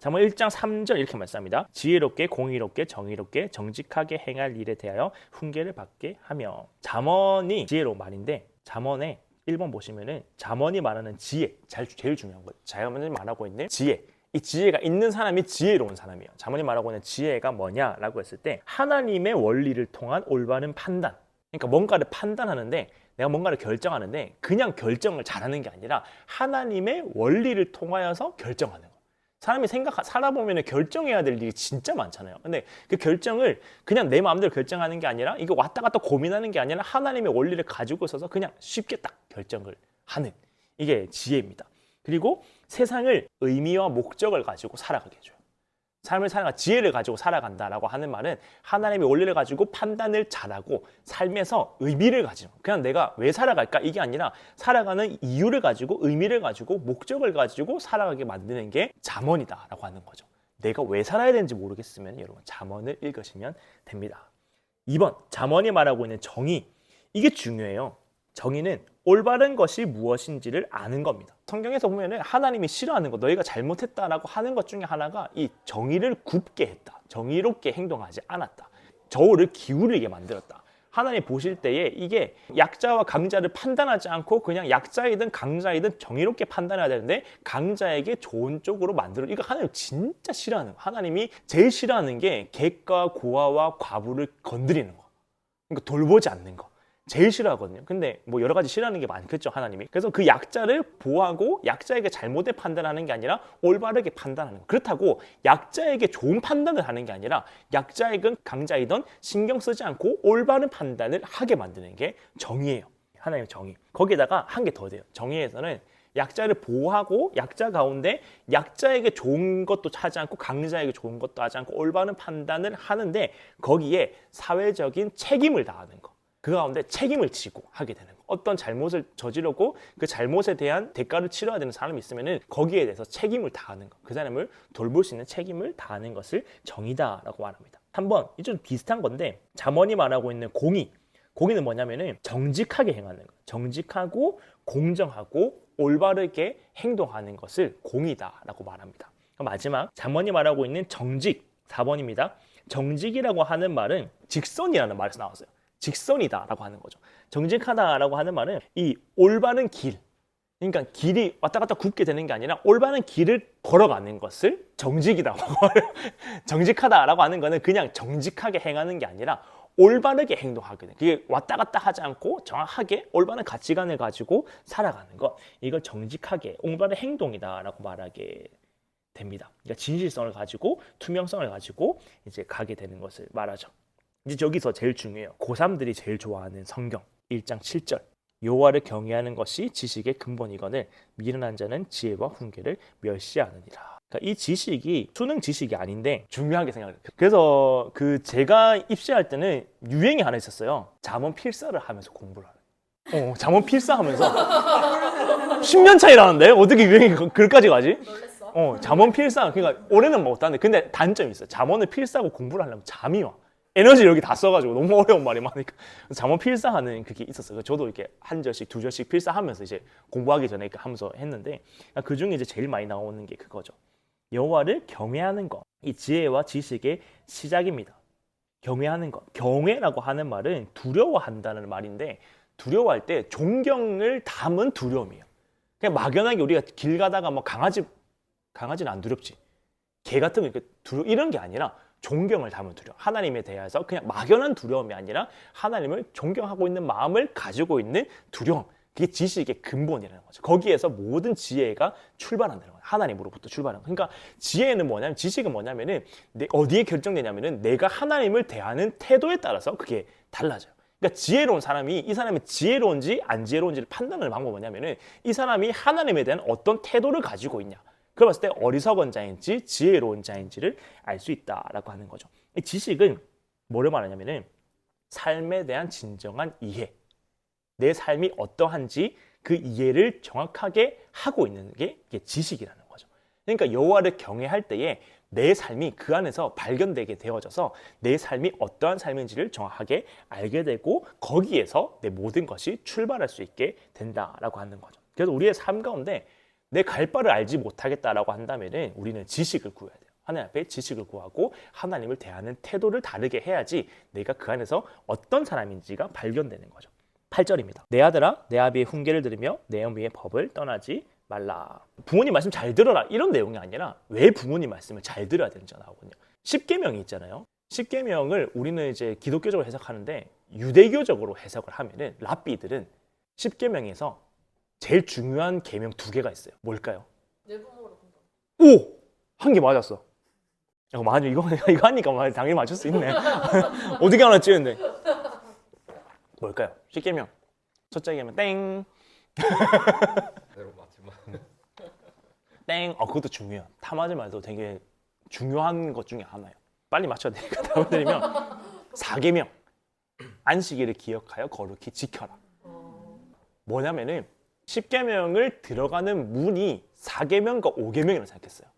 잠언 1장 3절 이렇게 말씀합니다. 지혜롭게 공의롭게 정의롭게 정직하게 행할 일에 대하여 훈계를 받게 하며 잠언이 지혜로운 말인데 잠언에 1번 보시면은 잠언이 말하는 지혜 잘- 제일 중요한 거예요. 잠언이 말하고 있는 지혜 이 지혜가 있는 사람이 지혜로운 사람이에요. 잠언이 말하고 있는 지혜가 뭐냐라고 했을 때 하나님의 원리를 통한 올바른 판단. 그러니까 뭔가를 판단하는데 내가 뭔가를 결정하는데 그냥 결정을 잘하는 게 아니라 하나님의 원리를 통하여서 결정하는 거. 사람이 생각 살아보면 결정해야 될 일이 진짜 많잖아요. 근데 그 결정을 그냥 내 마음대로 결정하는 게 아니라 이거 왔다 갔다 고민하는 게 아니라 하나님의 원리를 가지고 있어서 그냥 쉽게 딱 결정을 하는 이게 지혜입니다. 그리고 세상을 의미와 목적을 가지고 살아가게 해줘요. 삶을 살아가 지혜를 가지고 살아간다라고 하는 말은 하나님의 원리를 가지고 판단을 잘하고 삶에서 의미를 가지고 그냥 내가 왜 살아갈까 이게 아니라 살아가는 이유를 가지고 의미를 가지고 목적을 가지고 살아가게 만드는 게 잠언이다라고 하는 거죠. 내가 왜 살아야 되는지 모르겠으면 여러분 잠언을 읽으시면 됩니다. 2번 잠언이 말하고 있는 정의 이게 중요해요. 정의는 올바른 것이 무엇인지를 아는 겁니다. 성경에서 보면은 하나님이 싫어하는 것, 너희가 잘못했다라고 하는 것 중에 하나가 이 정의를 굽게 했다. 정의롭게 행동하지 않았다. 저울을 기울이게 만들었다. 하나님 보실 때에 이게 약자와 강자를 판단하지 않고 그냥 약자이든 강자이든 정의롭게 판단해야 되는데 강자에게 좋은 쪽으로 만들어 이거 하나님 진짜 싫어하는 거. 하나님이 제일 싫어하는 게 객과 고아와 과부를 건드리는 거. 그러니까 돌보지 않는 거. 제일 싫어하거든요. 근데 뭐 여러 가지 싫어하는 게 많겠죠, 하나님이. 그래서 그 약자를 보호하고 약자에게 잘못을 판단하는 게 아니라 올바르게 판단하는 거. 그렇다고 약자에게 좋은 판단을 하는 게 아니라 약자이든 강자이든 신경 쓰지 않고 올바른 판단을 하게 만드는 게 정의예요. 하나님의 정의. 거기에다가 한 개 더 돼요. 정의에서는 약자를 보호하고 약자 가운데 약자에게 좋은 것도 하지 않고 강자에게 좋은 것도 하지 않고 올바른 판단을 하는데 거기에 사회적인 책임을 다하는 거. 그 가운데 책임을 지고 하게 되는 거. 어떤 잘못을 저지르고 그 잘못에 대한 대가를 치러야 되는 사람이 있으면은 거기에 대해서 책임을 다하는 거. 그 사람을 돌볼 수 있는 책임을 다하는 것을 정의다라고 말합니다. 3번, 이좀 비슷한 건데 잠언이 말하고 있는 공의. 공의는 뭐냐면은 정직하게 행하는 거. 정직하고 공정하고 올바르게 행동하는 것을 공의다라고 말합니다. 마지막 잠언이 말하고 있는 정직 4번입니다. 정직이라고 하는 말은 직선이라는 말에서 나왔어요. 직선이다라고 하는 거죠. 정직하다라고 하는 말은 이 올바른 길, 그러니까 길이 왔다 갔다 굽게 되는 게 아니라 올바른 길을 걸어가는 것을 말해요. 정직하다라고 하는 거는 그냥 정직하게 행하는 게 아니라 올바르게 행동하게 돼. 그게 왔다 갔다 하지 않고 정확하게 올바른 가치관을 가지고 살아가는 것. 이걸 정직하게 올바른 행동이다라고 말하게 됩니다. 그러니까 진실성을 가지고 투명성을 가지고 이제 가게 되는 것을 말하죠. 이제 여기서 제일 중요해요. 고3들이 제일 좋아하는 성경 1장 7절. 여호와를 경외하는 것이 지식의 근본이거늘 미련한 자는 지혜와 훈계를 멸시하느니라. 그러니까 이 지식이 수능 지식이 아닌데 중요하게 생각해요. 그래서 그 제가 입시할 때는 유행이 하나 있었어요. 잠언 필사를 하면서 공부를 하는. 어, 잠언 필사하면서 10년 차이라는데 어떻게 유행이 그- 그까지 가지? 놀랬어. 어, 잠원 필사. 그러니까 올해는 못하는데 근데 단점이 있어요. 잠원을 필사하고 공부를 하려면 잠이 와. 에너지 여기 다 써가지고 너무 어려운 말이 많으니까 잠원 필사하는 그게 있었어요. 저도 이렇게 한 절씩 두 절씩 필사하면서 이제 공부하기 전에 이렇게 하면서 했는데 그 중에 이제 제일 많이 나오는 게 그거죠. 여호와를 경외하는 것. 이 지혜와 지식의 시작입니다. 경외하는 것. 경외라고 하는 말은 두려워한다는 말인데 두려워할 때 존경을 담은 두려움이에요. 그냥 막연하게 우리가 길 가다가 뭐 강아지 강아지는 안 두렵지. 개 같은 거 이렇게 두려 이런 게 아니라 존경을 담은 두려움. 하나님에 대해서 그냥 막연한 두려움이 아니라 하나님을 존경하고 있는 마음을 가지고 있는 두려움. 그게 지식의 근본이라는 거죠. 거기에서 모든 지혜가 출발한다는 거예요. 하나님으로부터 출발하는 거예요. 그러니까 지혜는 뭐냐면 지식은 뭐냐면은 내- 어디에 결정되냐면은 내가 하나님을 대하는 태도에 따라서 그게 달라져요. 그러니까 지혜로운 사람이 이 사람이 지혜로운지 안 지혜로운지를 판단하는 방법은 뭐냐면은 이 사람이 하나님에 대한 어떤 태도를 가지고 있냐. 그걸 봤을 때 어리석은 자인지 지혜로운 자인지를 알 수 있다라고 하는 거죠. 이 지식은 뭐를 말하냐면은 삶에 대한 진정한 이해. 내 삶이 어떠한지 그 이해를 정확하게 하고 있는 게 이게 지식이라는 거죠. 그러니까 여호와를 경외할 때에 내 삶이 그 안에서 발견되게 되어져서 내 삶이 어떠한 삶인지를 정확하게 알게 되고 거기에서 내 모든 것이 출발할 수 있게 된다라고 하는 거죠. 그래서 우리의 삶 가운데 내 갈 바를 알지 못하겠다라고 한다면은 우리는 지식을 구해야 돼요. 하나님 앞에 지식을 구하고 하나님을 대하는 태도를 다르게 해야지 내가 그 안에서 어떤 사람인지가 발견되는 거죠. 8절입니다. 내 아들아 내 아비의 훈계를 들으며 내 어미의 법을 떠나지 말라. 부모님 말씀 잘 들어라 이런 내용이 아니라 왜 부모님 말씀을 잘 들어야 되는지 나오거든요. 10계명이 있잖아요. 10계명을 우리는 이제 기독교적으로 해석하는데 유대교적으로 해석을 하면은 랍비들은 10계명에서 제일 중요한 계명 두 개가 있어요. 뭘까요? 내 부모를 본다. 오! 한 개 맞았어. 야, 맞아. 이거, 이거 하니까 뭐 당연히 맞출 수 있네. 어떻게 하나 찌는데. 뭘까요? 10계명. 첫째 계명, 땡. 대로 맞지만 땡. 어, 그것도 중요해요. 탐하지 말도 되게 중요한 것 중에 하나예요. 빨리 맞춰야 되니까 답을 드리면 4계명. 안식일을 기억하여 거룩히 지켜라. 어, 뭐냐면은 10계명을 들어가는 문이 4계명과 5계명이라고 생각했어요.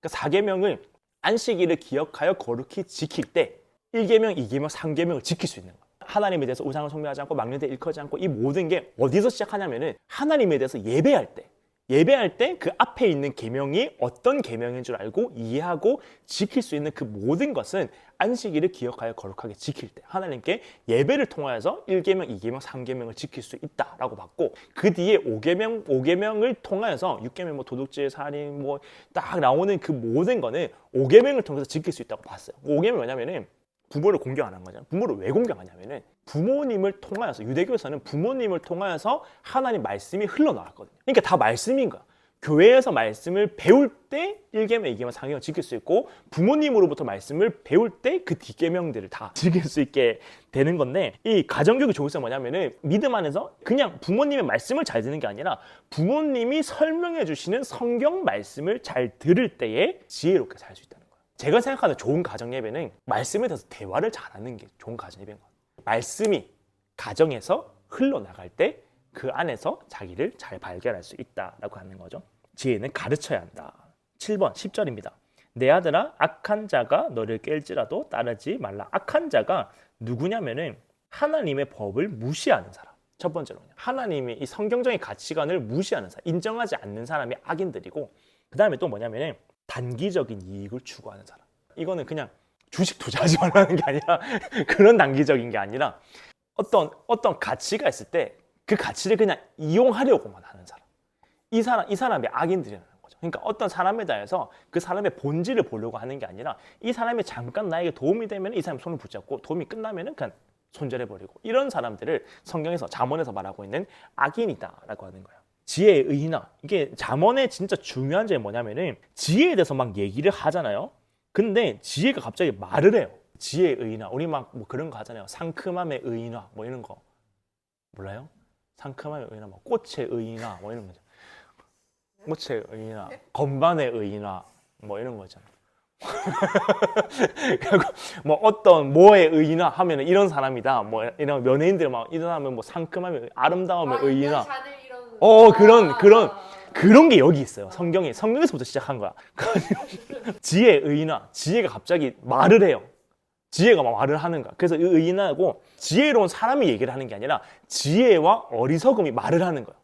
그러니까 4계명을 안식일을 기억하여 거룩히 지킬 때 1계명, 2계명, 3계명을 지킬 수 있는 거예요. 하나님에 대해서 우상을 숭배하지 않고 막내대 일커지 않고 이 모든 게 어디서 시작하냐면은 하나님에 대해서 예배할 때 예배할 때 그 앞에 있는 계명이 어떤 계명인 줄 알고 이해하고 지킬 수 있는 그 모든 것은 안식일을 기억하여 거룩하게 지킬 때 하나님께 예배를 통하여서 1계명, 2계명, 3계명을 지킬 수 있다라고 봤고 그 뒤에 5계명, 5계명을 통하여서 6계명 뭐 도둑질, 살인 뭐 딱 나오는 그 모든 거는 5계명을 통해서 지킬 수 있다고 봤어요. 5계명 뭐냐면은 부모를 공경 안 한 거잖아요. 부모를 왜 공경하냐면은 부모님을 통하여서 유대교에서는 부모님을 통하여서 하나님 말씀이 흘러나왔거든요. 그러니까 다 말씀인 거야. 교회에서 말씀을 배울 때 1계명, 2계명, 3계명 지킬 수 있고 부모님으로부터 말씀을 배울 때 그 뒷계명들을 다 지킬 수 있게 되는 건데 이 가정교육의 좋은 뭐냐면은 믿음 안에서 그냥 부모님의 말씀을 잘 듣는 게 아니라 부모님이 설명해 주시는 성경 말씀을 잘 들을 때에 지혜롭게 살 수 있다는 거예요. 제가 생각하는 좋은 가정 예배는 말씀에 대해서 대화를 잘하는 게 좋은 가정 예배인 거예요. 말씀이 가정에서 흘러나갈 때 그 안에서 자기를 잘 발견할 수 있다라고 하는 거죠. 지혜는 가르쳐야 한다. 7번 10절입니다. 내 아들아 악한 자가 너를 깰지라도 따르지 말라. 악한 자가 누구냐면은 하나님의 법을 무시하는 사람. 첫 번째로는요. 하나님의 이 성경적인 가치관을 무시하는 사람, 인정하지 않는 사람이 악인들이고 그 다음에 또 뭐냐면은 단기적인 이익을 추구하는 사람. 이거는 그냥 주식 투자하지 말라는 게 아니라 그런 단기적인 게 아니라 어떤 어떤 가치가 있을 때 그 가치를 그냥 이용하려고만 하는 사람. 이 사람 이 사람이 악인들이라는 거죠. 그러니까 어떤 사람에 대해서 그 사람의 본질을 보려고 하는 게 아니라 이 사람이 잠깐 나에게 도움이 되면 이 사람 손을 붙잡고 도움이 끝나면은 그냥 손절해 버리고 이런 사람들을 성경에서 잠언에서 말하고 있는 악인이다라고 하는 거예요. 지혜의 의나 이게 잠언의 진짜 중요한 점이 뭐냐면은 지혜에 대해서 막 얘기를 하잖아요. 근데 지혜가 갑자기 말을 해요. 지혜의 의나 우리 막 뭐 그런 거 하잖아요. 상큼함의 의나 뭐 이런 거 몰라요? 상큼함의 의나 뭐 꽃의 의나 뭐 이런 거죠. 꽃의 의나 건반의 의나 뭐 이런 거잖아요. 그리고 뭐 어떤 뭐의 의나 하면 이런 사람이다. 뭐 이런 연예인들 막 일어나면 뭐 상큼함의 의, 아름다움의 의나 샤넬 이런. 어, 그런- 아. 그런- 그런 게 여기 있어요. 성경에 성경에서부터 시작한 거야. 지혜의 의나 지혜가 갑자기 말을 해요. 지혜가 막 말을 하는 거야. 그래서 이 의인하고 지혜로운 사람이 얘기를 하는 게 아니라 지혜와 어리석음이 말을 하는 거야.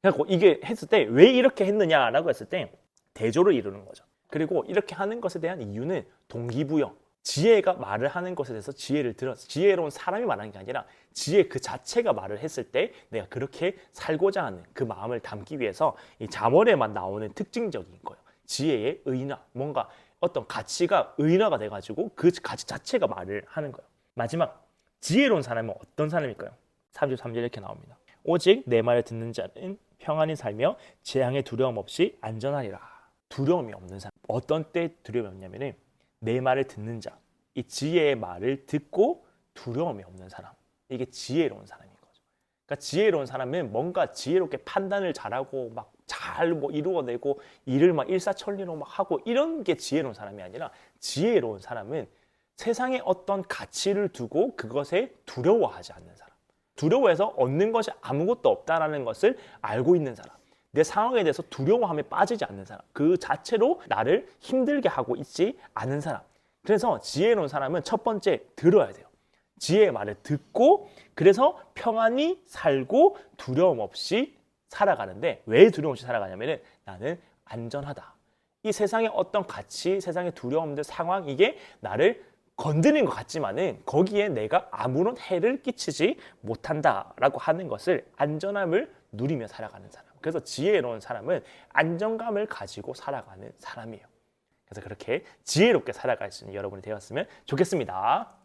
그래갖고 이게 했을 때 왜 이렇게 했느냐라고 했을 때 대조를 이루는 거죠. 그리고 이렇게 하는 것에 대한 이유는 동기부여. 지혜가 말을 하는 것에 대해서 지혜를 들어서 지혜로운 사람이 말하는 게 아니라 지혜 그 자체가 말을 했을 때 내가 그렇게 살고자 하는 그 마음을 담기 위해서 이 자월에만 나오는 특징적인 거예요. 지혜의 의나 뭔가 어떤 가치가 의나가 돼가지고 그 가치 자체가 말을 하는 거예요. 마지막 지혜로운 사람은 어떤 사람일까요? 33절 이렇게 나옵니다. 오직 내 말을 듣는 자는 평안히 살며 재앙의 두려움 없이 안전하리라. 두려움이 없는 사람. 어떤 때 두려움이 없냐면은 내 말을 듣는 자. 이 지혜의 말을 듣고 두려움이 없는 사람. 이게 지혜로운 거죠. 그러니까 지혜로운 사람은 뭔가 지혜롭게 판단을 잘하고 막 잘 뭐 이루어내고 일을 막 일사천리로 막 하고 이런 게 지혜로운 사람이 아니라 지혜로운 사람은 세상에 어떤 가치를 두고 그것에 두려워하지 않는 사람. 두려워해서 얻는 것이 아무것도 없다라는 것을 알고 있는 사람. 내 상황에 대해서 두려워함에 빠지지 않는 사람. 그 자체로 나를 힘들게 하고 있지 않은 사람. 그래서 지혜로운 사람은 첫 번째 들어야 돼요. 지혜의 말을 듣고 그래서 평안히 살고 두려움 없이 살아가는데 왜 두려움 없이 살아가냐면은 나는 안전하다. 이 세상의 어떤 가치, 세상의 두려움들, 상황 이게 나를 건드는 것 같지만은 거기에 내가 아무런 해를 끼치지 못한다라고 하는 것을 안전함을 누리며 살아가는 사람. 그래서 지혜로운 사람은 안정감을 가지고 살아가는 사람이에요. 그래서 그렇게 지혜롭게 살아갈 수 있는 여러분이 되었으면 좋겠습니다.